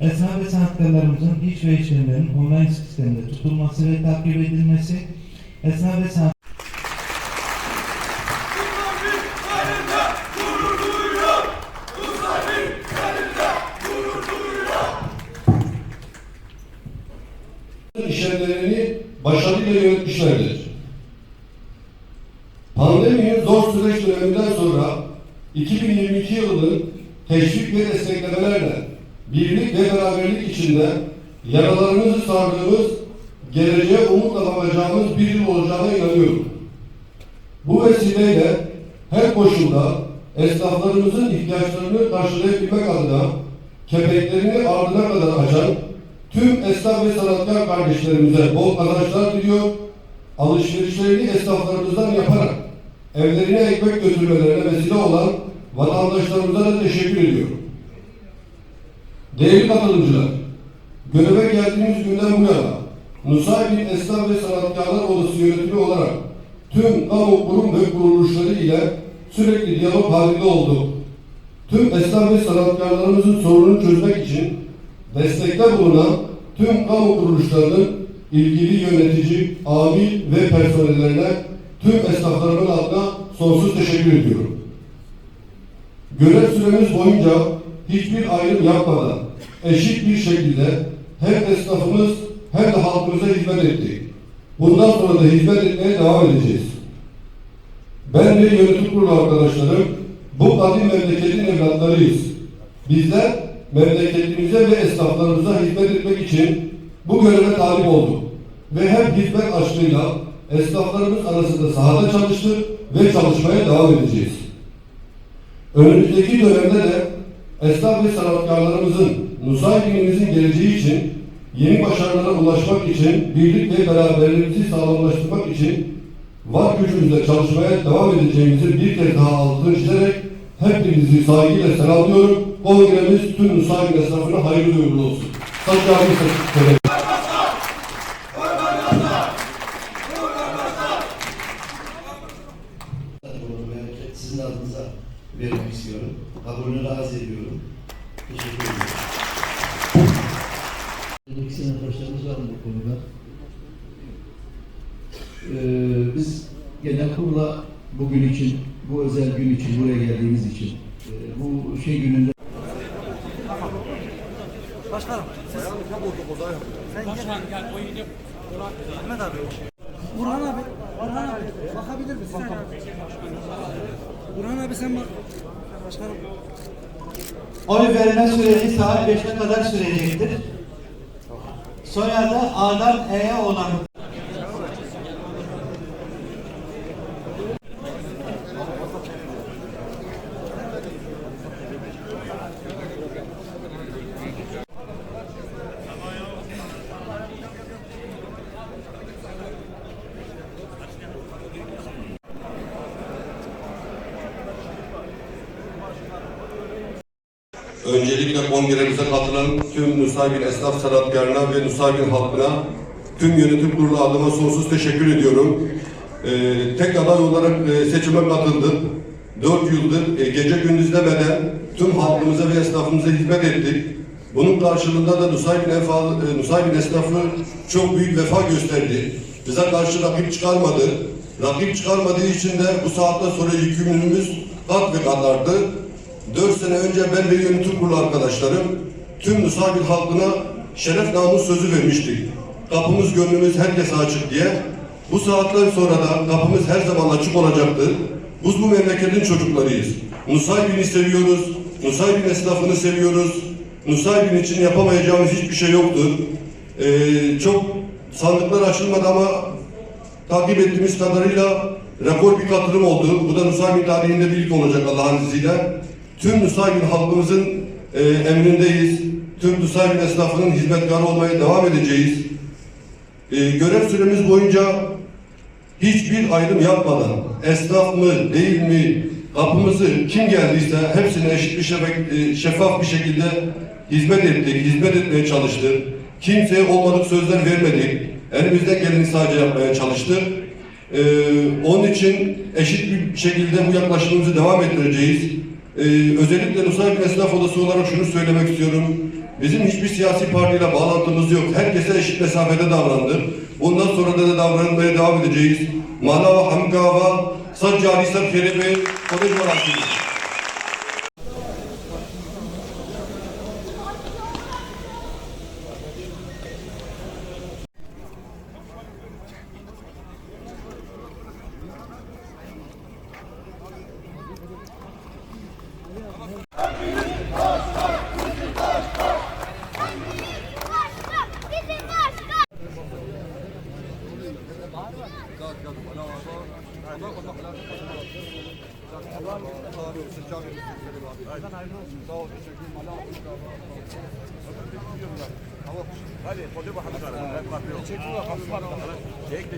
Esnaf ve sanatkarlarımızın iş ve işlemlerinin online sistemde tutulması ve takip edilmesi, esnaf ve sanat işlemlerini başarıyla yönetmişlerdir. Pandeminin zor süreç döneminden sonra 2022 yılının teşvik ve desteklemelerle birlik ve beraberlik içinde yaralarımızı sardığımız, geleceğe umutla bakacağımız bir yıl olacağına inanıyorum. Bu vesileyle her koşulda esnaflarımızın ihtiyaçlarını karşılayabilmek adına kepenklerini ardına kadar açan tüm esnaf ve sanatkar kardeşlerimize bol kazançlar diliyor, alışverişlerini esnaflarımızdan yaparak evlerine ekmek götürmelerine vesile olan vatandaşlarımıza da teşekkür ediyorum. Değerli katılımcılar, göreve geldiğimiz günden bu yana Nusaybin Esnaf ve Sanatkarlar Odası yönetimi olarak tüm kamu kurum ve kuruluşları ile sürekli diyalog halinde olduk. Tüm esnaf ve sanatkarlarımızın sorununu çözmek için destekte bulunan tüm kamu kuruluşlarının ilgili yönetici, amil ve personellerine tüm esnaflarımın adına sonsuz teşekkür ediyorum. Görev süremiz boyunca hiçbir ayrım yapmadan eşit bir şekilde hem esnafımız hem de halkımıza hizmet ettik. Bundan sonra da hizmet etmeye devam edeceğiz. Ben ve yönetim kurulu arkadaşlarım bu kadim memleketin evlatlarıyız. Bizler memleketimize ve esnaflarımıza hizmet etmek için bu göreve talip olduk. Ve hem hizmet aşkıyla esnaflarımız arasında sahada çalıştık ve çalışmaya devam edeceğiz. Önümüzdeki dönemde de esnaf ve sanatkarlarımızın, Nusaybin'imizin geleceği için yeni başarılara ulaşmak için, birlik ve beraberliğimizi sağlamlaştırmak için var gücümüzle çalışmaya devam edeceğimizi bir kez daha altını çizerek hepinizi saygıyla selamlıyorum. Kongremiz tüm Nusaybin esnafına hayırlı uğurlu olsun. Saygı abi Bunu ben sizin adınıza vermek istiyorum. Kabulünü arz ediyorum. Teşekkür ederim. İki sınıftaşlarımız var bu konuda. Ee, biz genel kurula bugün için, bu özel gün için, buraya geldiğimiz için, e, bu şey gününde Burhan abi, Burhan abi bakabilir misin? Burhan abi sen bak. Başkanım. Oy verme süreci saat 5'e kadar sürecektir. Sonra da A'dan E'ye olan Öncelikle kongremize katılan tüm Nusaybin esnaf sanatkarına ve Nusaybin halkına tüm yönetim kurulu adıma sonsuz teşekkür ediyorum. Ee, tek aday olarak e, seçime katıldım. Dört yıldır e, gece gündüz demeden tüm halkımıza ve esnafımıza hizmet ettik. Bunun karşılığında da Nusaybin, efa, e, Nusaybin esnafı çok büyük vefa gösterdi. Bize karşı rakip çıkarmadı. Rakip çıkarmadığı için de bu saatten sonra yükümlülüğümüz kat ve kat arttı. Dört sene önce ben ve yönetim kurulu arkadaşlarım tüm Nusaybin halkına şeref namus sözü vermiştik. Kapımız gönlümüz herkese açık diye. Bu saatten sonra da kapımız her zaman açık olacaktır. Biz bu memleketin çocuklarıyız. Nusaybin'i seviyoruz. Nusaybin esnafını seviyoruz. Nusaybin için yapamayacağımız hiçbir şey yoktur. Ee, çok sandıklar açılmadı ama takip ettiğimiz kadarıyla rekor bir katılım oldu. Bu da Nusaybin tarihinde bir ilk olacak Allah'ın izniyle. Tüm Nusaybin halkımızın e, emrindeyiz. Tüm Nusaybin esnafının hizmetkarı olmaya devam edeceğiz. E, görev süremiz boyunca hiçbir ayrım yapmadan esnaf mı değil mi kapımızı kim geldiyse hepsine eşit bir şefak- e, şeffaf bir şekilde hizmet ettik, hizmet etmeye çalıştık. Kimseye olmadık sözler vermedik. Elimizden geleni sadece yapmaya çalıştık. Ee, onun için eşit bir şekilde bu yaklaşımımızı devam ettireceğiz. Ee, özellikle Nusaybin Esnaf Odası olarak şunu söylemek istiyorum. Bizim hiçbir siyasi partiyle bağlantımız yok. Herkese eşit mesafede davrandık. Bundan sonra da, da davranmaya devam edeceğiz. Manava Hamgava, Saccari Sarkeri Kolej Varakçıyız. Bizim başkan! Hadi, koca bakalım. Çekin bakalım. Çek